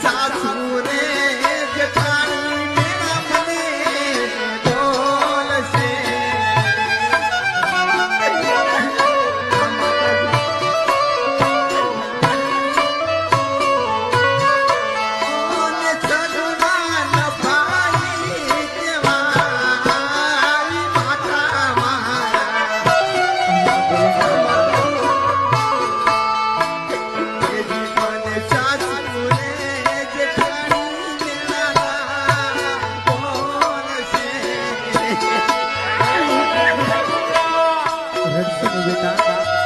他出 વિના